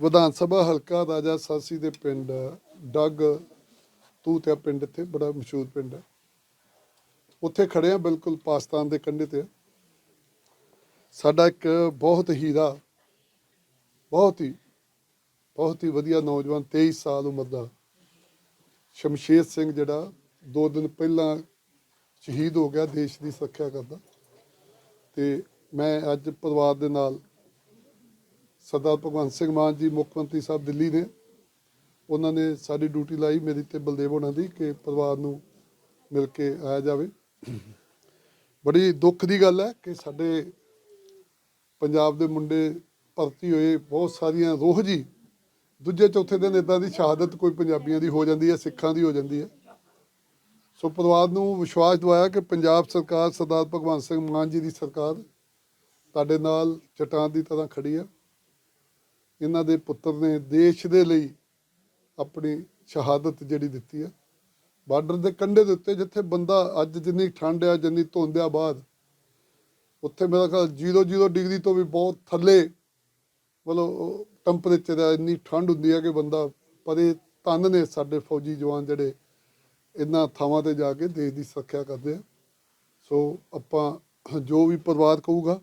ਵਿਧਾਨ ਸਭਾ ਹਲਕਾ ਰਾਜਾ ਸਾਸੀ ਦੇ ਪਿੰਡ ਡੱਗ ਤੂਤਿਆ ਪਿੰਡ ਇੱਥੇ, ਬੜਾ ਮਸ਼ਹੂਰ ਪਿੰਡ ਹੈ। ਉੱਥੇ ਖੜੇ ਆ ਬਿਲਕੁਲ ਪਾਕਿਸਤਾਨ ਦੇ ਕੰਢੇ ਤੇ। ਸਾਡਾ ਇੱਕ ਬਹੁਤ ਹੀਰਾ ਬਹੁਤ ਹੀ ਬਹੁਤ ਹੀ ਵਧੀਆ ਨੌਜਵਾਨ 23 ਸਾਲ ਉਮਰ ਦਾ ਸ਼ਮਸ਼ੇਰ ਸਿੰਘ ਜਿਹੜਾ ਦੋ ਦਿਨ ਪਹਿਲਾਂ ਸ਼ਹੀਦ ਹੋ ਗਿਆ, ਦੇਸ਼ ਦੀ ਸੁਰੱਖਿਆ ਕਰਦਾ। ਤੇ ਮੈਂ ਅੱਜ ਪਰਿਵਾਰ ਦੇ ਨਾਲ ਸਰਦਾਰ ਭਗਵੰਤ ਸਿੰਘ ਮਾਨ ਜੀ ਮੁੱਖ ਮੰਤਰੀ ਸਾਹਿਬ ਦਿੱਲੀ ਨੇ। ਉਹਨਾਂ ਨੇ ਸਾਡੀ ਡਿਊਟੀ ਲਾਈ ਮੇਰੀ ਤੇ ਬਲਦੇਵ ਹੋਣਾ ਦੀ ਕਿ ਪਰਿਵਾਰ ਨੂੰ ਮਿਲ ਕੇ ਆਇਆ ਜਾਵੇ। ਬੜੀ ਦੁੱਖ ਦੀ ਗੱਲ ਹੈ ਕਿ ਸਾਡੇ ਪੰਜਾਬ ਦੇ ਮੁੰਡੇ ਭਰਤੀ ਹੋਏ ਬਹੁਤ ਸਾਰੀਆਂ ਰੋਹ ਜੀ। ਦੂਜੇ ਚੌਥੇ ਦਿਨ ਇਦਾਂ ਦੀ ਸ਼ਹਾਦਤ ਕੋਈ ਪੰਜਾਬੀਆਂ ਦੀ ਹੋ ਜਾਂਦੀ ਹੈ, ਸਿੱਖਾਂ ਦੀ ਹੋ ਜਾਂਦੀ ਹੈ। ਸੋ ਪਰਿਵਾਰ ਨੂੰ ਵਿਸ਼ਵਾਸ ਦਿਵਾਇਆ ਕਿ ਪੰਜਾਬ ਸਰਕਾਰ, ਸਰਦਾਰ ਭਗਵੰਤ ਸਿੰਘ ਮਾਨ ਜੀ ਦੀ ਸਰਕਾਰ ਤੁਹਾਡੇ ਨਾਲ ਚਟਾਨ ਦੀ ਤਰ੍ਹਾਂ ਖੜੀ ਹੈ। ਇਹਨਾਂ ਦੇ ਪੁੱਤਰ ਨੇ ਦੇਸ਼ ਦੇ ਲਈ ਆਪਣੀ ਸ਼ਹਾਦਤ ਜਿਹੜੀ ਦਿੱਤੀ ਆ। ਬਾਰਡਰ ਦੇ ਕੰਢੇ ਦੇ ਉੱਤੇ ਜਿੱਥੇ ਬੰਦਾ ਅੱਜ ਜਿੰਨੀ ਠੰਡ ਆ, ਜਿੰਨੀ ਧੁੰਦ ਆ ਬਾਅਦ, ਉੱਥੇ ਮੇਰਾ ਖਿਆਲ 0-0 ਡਿਗਰੀ ਤੋਂ ਵੀ ਬਹੁਤ ਥੱਲੇ ਮਤਲਬ ਟੈਂਪਰੇਚਰ ਆ, ਇੰਨੀ ਠੰਡ ਹੁੰਦੀ ਹੈ ਕਿ ਬੰਦਾ ਪਰੇ ਤਨ ਨੇ ਸਾਡੇ ਫੌਜੀ ਜਵਾਨ ਜਿਹੜੇ ਇਹਨਾਂ ਥਾਵਾਂ ਤੇ ਜਾ ਕੇ ਦੇਸ਼ ਦੀ ਸੁਰੱਖਿਆ ਕਰਦੇ ਆ। ਸੋ ਆਪਾਂ ਜੋ ਵੀ ਪਰਿਵਾਰ ਕਹੂਗਾ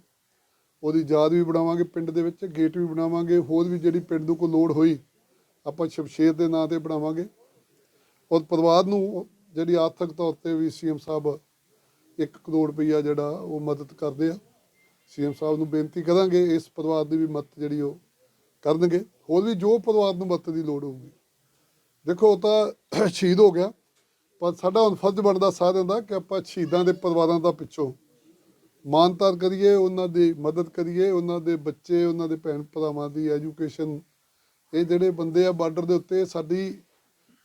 ਉਹਦੀ ਯਾਦ ਵੀ ਬਣਾਵਾਂਗੇ, ਪਿੰਡ ਦੇ ਵਿੱਚ ਗੇਟ ਵੀ ਬਣਾਵਾਂਗੇ, ਹੋਰ ਵੀ ਜਿਹੜੀ ਪਿੰਡ ਨੂੰ ਕੋਈ ਲੋੜ ਹੋਈ, ਆਪਾਂ ਸ਼ਮਸ਼ੇਰ ਦੇ ਨਾਂ ਤੇ ਬਣਾਵਾਂਗੇ। ਔਰ ਪਰਿਵਾਰ ਨੂੰ ਜਿਹੜੀ ਆਰਥਿਕ ਤੌਰ ਤੇ ਵੀ ਸੀਐਮ ਸਾਹਿਬ 1 ਕਰੋੜ ਰੁਪਈਆ ਜਿਹੜਾ ਉਹ ਮਦਦ ਕਰਦੇ ਆ। ਸੀਐਮ ਸਾਹਿਬ ਨੂੰ ਬੇਨਤੀ ਕਰਾਂਗੇ ਇਸ ਪਰਿਵਾਰ ਦੀ ਵੀ ਮਦਦ ਜਿਹੜੀ ਉਹ ਕਰਨਗੇ। ਹੋਰ ਵੀ ਜੋ ਪਰਿਵਾਰ ਨੂੰ ਮਦਦ ਦੀ ਲੋੜ ਹੋਊਗੀ। ਦੇਖੋ ਤਾਂ ਸ਼ਹੀਦ ਹੋ ਗਿਆ, ਪਰ ਸਾਡਾ ਹੁਣ ਫਰਜ਼ ਬਣਦਾ ਸਾਰਿਆਂ ਦਾ ਕਿ ਆਪਾਂ ਸ਼ਹੀਦਾਂ ਦੇ ਪਰਿਵਾਰਾਂ ਦਾ ਪਿੱਛੋਂ ਮਾਨਤਾਰ ਕਰੀਏ, ਉਹਨਾਂ ਦੀ ਮਦਦ ਕਰੀਏ, ਉਹਨਾਂ ਦੇ ਬੱਚੇ, ਉਹਨਾਂ ਦੇ ਭੈਣ ਭਰਾਵਾਂ ਦੀ ਐਜੂਕੇਸ਼ਨ ਇਹ ਜਿਹੜੇ ਬੰਦੇ ਆ ਬਾਰਡਰ ਦੇ ਉੱਤੇ, ਸਾਡੀ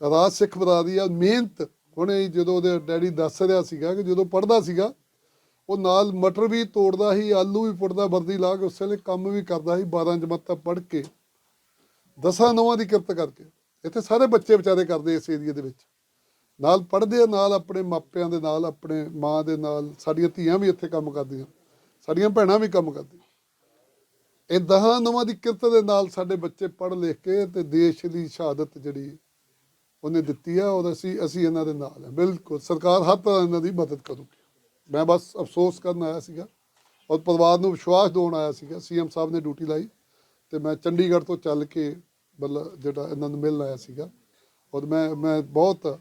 ਰਾਜ ਸਿੱਖ ਬਰਾਦਰੀ ਆ ਮਿਹਨਤ। ਹੁਣੇ ਜਦੋਂ ਉਹਦੇ ਡੈਡੀ ਦੱਸ ਰਿਹਾ ਸੀਗਾ ਕਿ ਜਦੋਂ ਪੜਦਾ ਸੀਗਾ, ਉਹ ਨਾਲ ਮਟਰ ਵੀ ਤੋੜਦਾ ਸੀ, ਆਲੂ ਵੀ ਪੁੱਟਦਾ, ਵਰਦੀ ਲਾ ਕੇ ਉਸ ਵੇਲੇ ਕੰਮ ਵੀ ਕਰਦਾ ਸੀ 12 ਜਮਾਤਾਂ ਪੜ੍ਹ ਕੇ। ਦਸਾਂ ਨੌਵਾਂ ਦੀ ਕਿਰਤ ਕਰਕੇ। ਇੱਥੇ ਸਾਰੇ ਬੱਚੇ ਵਿਚਾਰੇ ਕਰਦੇ ਇਸ ਏਰੀਏ ਦੇ ਵਿੱਚ। ਨਾਲ ਪੜ੍ਹਦੇ ਆ, ਨਾਲ ਆਪਣੇ ਮਾਪਿਆਂ ਦੇ ਨਾਲ, ਆਪਣੇ ਮਾਂ ਦੇ ਨਾਲ, ਸਾਡੀਆਂ ਧੀਆਂ ਵੀ ਇੱਥੇ ਕੰਮ ਕਰਦੀਆਂ, ਸਾਡੀਆਂ ਭੈਣਾਂ ਵੀ ਕੰਮ ਕਰਦੀਆਂ। ਇਹ ਦਹਾਂ ਨਵਾਂ ਦੀ ਕਿਰਤ ਦੇ ਨਾਲ ਸਾਡੇ ਬੱਚੇ ਪੜ੍ਹ ਲਿਖ ਕੇ ਤੇ ਦੇਸ਼ ਦੀ ਸ਼ਹਾਦਤ ਜਿਹੜੀ ਉਹਨੇ ਦਿੱਤੀ ਆ, ਔਰ ਅਸੀਂ ਅਸੀਂ ਇਹਨਾਂ ਦੇ ਨਾਲ ਹਾਂ ਬਿਲਕੁਲ, ਸਰਕਾਰ ਹਰ ਤਰ੍ਹਾਂ ਇਹਨਾਂ ਦੀ ਮਦਦ ਕਰੂਗੀ। ਮੈਂ ਬਸ ਅਫਸੋਸ ਕਰਨ ਆਇਆ ਸੀਗਾ, ਔਰ ਪਰਿਵਾਰ ਨੂੰ ਵਿਸ਼ਵਾਸ ਦਿਵਾਉਣ ਆਇਆ ਸੀਗਾ। ਸੀਐਮ ਸਾਹਿਬ ਨੇ ਡਿਊਟੀ ਲਾਈ ਤੇ ਮੈਂ ਚੰਡੀਗੜ੍ਹ ਤੋਂ ਚੱਲ ਕੇ ਮਤਲਬ ਜਿਹੜਾ ਇਹਨਾਂ ਨੂੰ ਮਿਲਣ ਆਇਆ ਸੀਗਾ। ਔਰ ਮੈਂ ਮੈਂ ਬਹੁਤ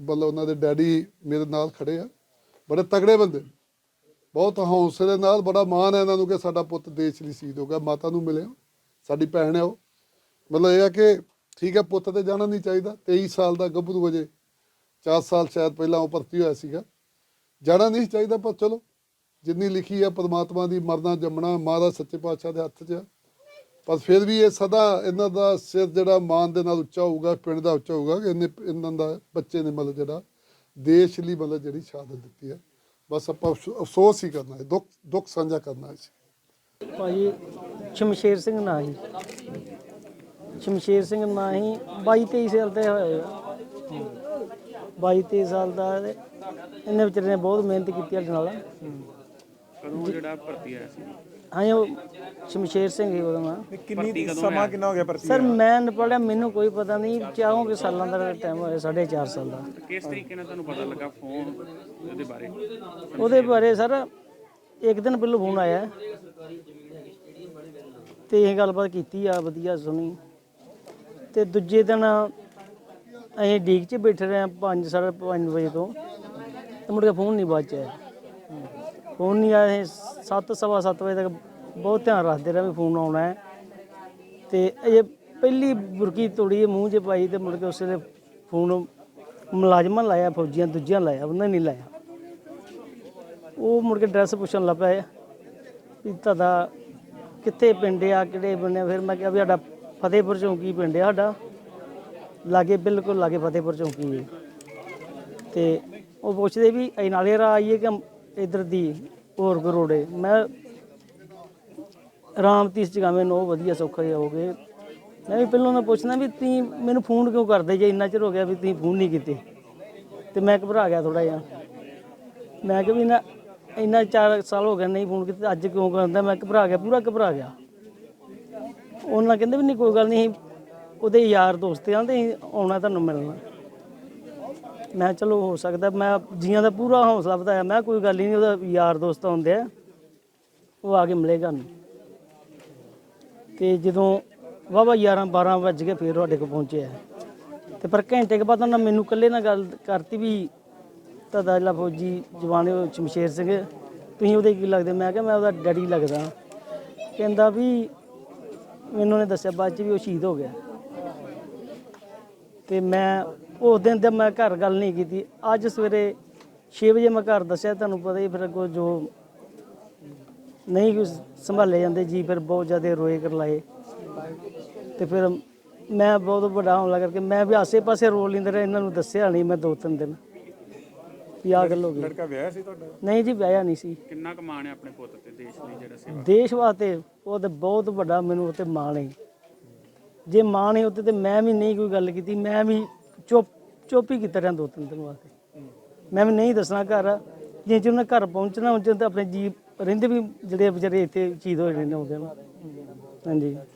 ਮਤਲਬ ਉਹਨਾਂ ਦੇ ਡੈਡੀ ਮੇਰੇ ਨਾਲ ਖੜੇ ਆ। ਬੜੇ ਤਗੜੇ ਬੰਦੇ। ਬਹੁਤ ਹੌਸਲੇ ਨਾਲ ਬੜਾ ਮਾਣ ਹੈ ਇਹਨਾਂ ਨੂੰ ਕਿ ਸਾਡਾ ਪੁੱਤ ਦੇਸ਼ ਲਈ ਸ਼ਹੀਦ ਹੋ ਗਿਆ, ਮਾਤਾ ਨੂੰ ਮਿਲਿਆ। ਸਾਡੀ ਭੈਣ ਹੈ ਉਹ। ਮਤਲਬ ਇਹ ਹੈ ਕਿ ਠੀਕ ਹੈ, ਪੁੱਤ ਤੇ ਜਾਣਾ ਨਹੀਂ ਚਾਹੀਦਾ। 23 ਸਾਲ ਦਾ ਗੱਭਰੂ ਵਜੇ 4 ਸਾਲ ਸ਼ਾਇਦ ਪਹਿਲਾਂ ਉਹ ਭਰਤੀ ਹੋਇਆ ਸੀਗਾ। ਜਾਣਾ ਨਹੀਂ ਚਾਹੀਦਾ, ਪਰ ਚਲੋ, ਜਿੰਨੀ ਲਿਖੀ ਹੈ ਪਰਮਾਤਮਾ ਦੀ ਮਰਨਾ ਜੰਮਣਾ ਮਹਾਰਾਜ ਸੱਚੇ ਪਾਤਸ਼ਾਹ ਦੇ ਹੱਥ 'ਚ ਆ। ਪਰ ਫਿਰ ਵੀ ਇਹ ਸਦਾ ਇਹਨਾਂ ਦਾ ਸਿਰ ਜਿਹੜਾ ਮਾਨ ਦੇ ਨਾਲ ਉੱਚਾ ਹੋਊਗਾ ਪਿੰਡ ਦਾ ਉੱਚਾ ਹੋਊਗਾ ਕਿ ਇਹਨੇ ਇਹਨਾਂ ਦਾ ਬੱਚੇ ਨੇ ਮਤਲਬ ਜਿਹੜਾ ਦੇਸ਼ ਲਈ ਮਤਲਬ ਜਿਹੜੀ ਸ਼ਹਾਦਤ ਦਿੱਤੀ ਹੈ। ਬਸ ਆਪਾਂ ਅਫਸੋ- ਅਫਸੋਸ ਹੀ ਕਰਨਾ ਹੈ ਦੁੱਖ ਦੁੱਖ ਸਾਂਝਾ ਕਰਨਾ ਹੈ। ਭਾਜੀ ਸ਼ਮਸ਼ੇਰ ਸਿੰਘ ਨਾਂ ਸੀ ਸ਼ਮਸ਼ੇਰ ਸਿੰਘ ਨਾਂ ਸੀ 22 23 ਸਾਲ ਦੇ ਹੋਏ ਆ 22 23 ਸਾਲ ਦਾ ਇਹਨੇ ਵਿਚਾਰੇ ਨੇ ਬਹੁਤ ਮਿਹਨਤ ਕੀਤੀ ਸਾਡੇ ਨਾਲ। ਕਦੋਂ ਜਿਹੜਾ ਭਰਤੀ ਆਇਆ ਸੀ। ਹਾਂ ਉਹ ਸ਼ਮਸ਼ੇਰ ਸਿੰਘ ਹੀ ਉਹਦਾ ਕਿੰਨੀ ਸਮਾਂ ਕਿੰਨਾ ਹੋ ਗਿਆ ਭਰਤੀ ਸਰ ਮੈਂ ਨ ਪੜਿਆ ਮੈਨੂੰ ਕੋਈ ਪਤਾ ਨਹੀਂ ਚਾਹੋਂ ਕਿ ਸਾਲਾਂ ਦਾ ਟਾਈਮ ਹੋਇਆ 4.5 ਸਾਲ ਦਾ। ਕਿਸ ਤਰੀਕੇ ਨਾਲ ਤੁਹਾਨੂੰ ਪਤਾ ਲੱਗਾ ਫੋਨ ਉਹਦੇ ਬਾਰੇ? ਉਹਦੇ ਬਾਰੇ ਸਰ ਇੱਕ ਦਿਨ ਪਹਿਲਾਂ ਫੋਨ ਆਇਆ। ਤੇ ਇਹ ਗੱਲਬਾਤ ਕੀਤੀ ਆ ਵਧੀਆ ਸੁਣੀ। ਤੇ ਦੂਜੇ ਦਿਨ ਅਸੀਂ ਡੀਕ 'ਚ ਬੈਠੇ ਰਹੇ 5 5:30 ਵਜੇ ਤੋਂ। ਤੇ ਮੁੜ ਕੇ ਫੋਨ ਨਹੀਂ ਬਾਅਦ 'ਚ ਆਇਆ ਫੋਨ ਨਹੀਂ ਆਇਆ 7 ਸਵਾ 7 ਵਜੇ ਤੱਕ ਬਹੁਤ ਧਿਆਨ ਰੱਖਦੇ ਰਹੇ ਵੀ ਫੋਨ ਆਉਣਾ ਹੈ। ਤੇ ਇਹ ਪਹਿਲੀ ਬੁਰਕੀ ਤੋੜੀ ਮੂੰਹ 'ਚ ਪਾਈ ਤੇ ਮੁੜ ਕੇ ਉਸੇ ਵੇਲੇ ਫੋਨ ਮੁਲਾਜ਼ਮਾਂ ਲਾਇਆ, ਫੌਜੀਆਂ ਦੂਜਿਆਂ ਲਾਇਆ, ਉਹਨਾਂ ਨਹੀਂ ਲਾਇਆ। ਉਹ ਮੁੜ ਕੇ ਡਰੈਸ ਪੁੱਛਣ ਲੱਗ ਪਿਆ ਵੀ ਤੁਹਾਡਾ ਕਿੱਥੇ ਪਿੰਡ ਆ, ਕਿਹੜੇ ਬੰਨੇ ਫਿਰ ਮੈਂ ਕਿਹਾ ਵੀ ਸਾਡਾ ਫਤਿਹਪੁਰ ਚੌਂਕੀ ਪਿੰਡ ਆ ਸਾਡਾ। ਲਾਗੇ, ਬਿਲਕੁਲ ਲਾਗੇ ਫਤਿਹਪੁਰ ਚੌਂਕੀ ਹੈ। ਤੇ ਉਹ ਪੁੱਛਦੇ ਵੀ ਇਹ ਨਾਲੇ ਰਾਹ ਆਈਏ ਕਿ ਇਧਰ ਦੀ ਹੋਰ ਕੋਈ ਮੈਂ ਰਾਮਤੀਸ਼ ਜਗਾਵੇਂ ਨੂੰ ਵਧੀਆ ਸੌਖਾ ਹੀ ਗਏ। ਮੈਂ ਵੀ ਪਹਿਲਾਂ ਉਹਨਾਂ ਪੁੱਛਣਾ ਵੀ ਤੁਸੀਂ ਮੈਨੂੰ ਫੋਨ ਕਿਉਂ ਕਰਦੇ ਜੇ? ਇੰਨਾ ਚਿਰ ਹੋ ਗਿਆ ਵੀ ਤੁਸੀਂ ਫੋਨ ਨਹੀਂ ਕੀਤੇ। ਤੇ ਮੈਂ ਘਬਰਾ ਗਿਆ ਥੋੜਾ ਜਿਹਾ। ਮੈਂ ਕਿਹਾ ਵੀ ਨਾ ਇੰਨਾ 4 ਸਾਲ ਹੋ ਗਏ ਨਹੀਂ ਫੋਨ ਕੀਤਾ, ਅੱਜ ਕਿਉਂ ਕਰਦਾ? ਮੈਂ ਘਬਰਾ ਗਿਆ, ਪੂਰਾ ਘਬਰਾ ਗਿਆ। ਉਹਨਾਂ ਕਹਿੰਦੇ ਵੀ ਨਹੀਂ, ਕੋਈ ਗੱਲ ਨਹੀਂ, ਉਹਦੇ ਯਾਰ ਦੋਸਤ ਆ, ਤੇ ਅਸੀਂ ਆਉਣਾ ਤੁਹਾਨੂੰ ਮਿਲਣਾ। ਮੈਂ ਕਿਹਾ ਚਲੋ ਹੋ ਸਕਦਾ, ਮੈਂ ਜੀਆਂ ਦਾ ਪੂਰਾ ਹੌਸਲਾ ਵਧਾਇਆ। ਮੈਂ ਕੋਈ ਗੱਲ ਨਹੀਂ, ਉਹਦਾ ਯਾਰ ਦੋਸਤ ਆਉਂਦੇ ਆ, ਉਹ ਆ ਕੇ ਮਿਲੇਗਾ ਨੂੰ ਤੇ ਜਦੋਂ ਵਾਵਾ 11 12 ਵੱਜ ਗਏ, ਫਿਰ ਤੁਹਾਡੇ ਕੋਲ ਪਹੁੰਚਿਆ ਤੇ ਪਰ ਘੰਟੇ ਕੇ ਬਾਅਦ ਉਹਨਾਂ ਮੈਨੂੰ ਇਕੱਲੇ ਨਾਲ ਗੱਲ ਕਰਤੀ ਵੀ ਤੁਹਾਡਾ ਜਿਹੜਾ ਫੌਜੀ ਜਵਾਨ ਹੈ ਸ਼ਮਸ਼ੇਰ ਸਿੰਘ, ਤੁਸੀਂ ਉਹਦੇ ਕੀ ਲੱਗਦੇ? ਮੈਂ ਕਿਹਾ, ਮੈਂ ਉਹਦਾ ਡੈਡੀ ਲੱਗਦਾ। ਕਹਿੰਦਾ ਵੀ ਮੈਨੂੰ ਨੇ ਦੱਸਿਆ ਬਾਅਦ ਚ ਵੀ ਉਹ ਸ਼ਹੀਦ ਹੋ ਗਿਆ। ਤੇ ਮੈਂ ਉਸ ਦਿਨ ਤੇ ਮੈਂ ਘਰ ਗੱਲ ਨਹੀਂ ਕੀਤੀ। ਅੱਜ ਸਵੇਰੇ 6 ਵਜੇ ਮੈਂ ਘਰ ਦੱਸਿਆ, ਤੁਹਾਨੂੰ ਪਤਾ ਹੀ, ਫਿਰ ਅੱਗੋਂ ਜੋ ਨਹੀਂ ਕੁਛ ਸੰਭਾਲੇ ਜਾਂਦੇ ਜੀ ਫਿਰ ਬਹੁਤ ਜ਼ਿਆਦਾ ਰੋਏ ਕਰ ਲਾਏ। ਤੇ ਫਿਰ ਮੈਂ ਬਹੁਤ ਵੱਡਾ ਹਮਲਾ ਕਰਕੇ ਮੈਂ ਵੀ ਆਸੇ-ਪਾਸੇ ਰੋ ਲੈਂਦੇ ਰਹੇ ਇਹਨਾਂ ਨੂੰ ਦੱਸਿਆ ਨਹੀਂ ਮੈਂ ਦੋ ਤਿੰਨ ਦਿਨ। ਵੀ ਆਹ ਗੱਲ ਹੋ ਗਈ। ਲੜਕਾ ਵਿਆਹ ਸੀ ਤੁਹਾਡਾ? ਨਹੀਂ ਜੀ ਵਿਆਹਿਆ ਨਹੀਂ ਸੀ। ਕਿੰਨਾ ਕੁ ਮਾਣ ਹੈ ਆਪਣੇ ਪੁੱਤ ਤੇ ਦੇਸ਼ ਲਈ ਜਿਹੜਾ ਸੇਵਾ ਦੇਸ਼ ਵਾਸਤੇ ਉਹ ਤੇ ਬਹੁਤ ਵੱਡਾ ਮੈਨੂੰ ਉੱਤੇ ਮਾਣ ਹੈ। ਜੇ ਮਾਣ ਹੈ ਉੱਤੇ ਤੇ ਮੈਂ ਵੀ ਨਹੀਂ ਕੋਈ ਗੱਲ ਕੀਤੀ ਮੈਂ ਵੀ ਚੁੱਪ ਚੁੱਪ ਹੀ ਕੀਤਾ ਰਿਹਾ ਦੋ ਤਿੰਨ ਦਿਨ ਵਾਸਤੇ। ਮੈਂ ਵੀ ਨਹੀਂ ਦੱਸਣਾ ਘਰ ਜੇ ਜੇ ਉਹਨਾਂ ਘਰ ਪਹੁੰਚਣਾ ਉਹ ਤਾਂ ਆਪਣੇ ਜੀ ਰਹਿੰਦੇ ਵੀ ਜਿਹੜੇ ਵਿਚਾਰੇ ਇੱਥੇ ਸ਼ਹੀਦ ਹੋਏ ਨੇ ਉਹਦੇ ਨਾਲ ਹਾਂਜੀ।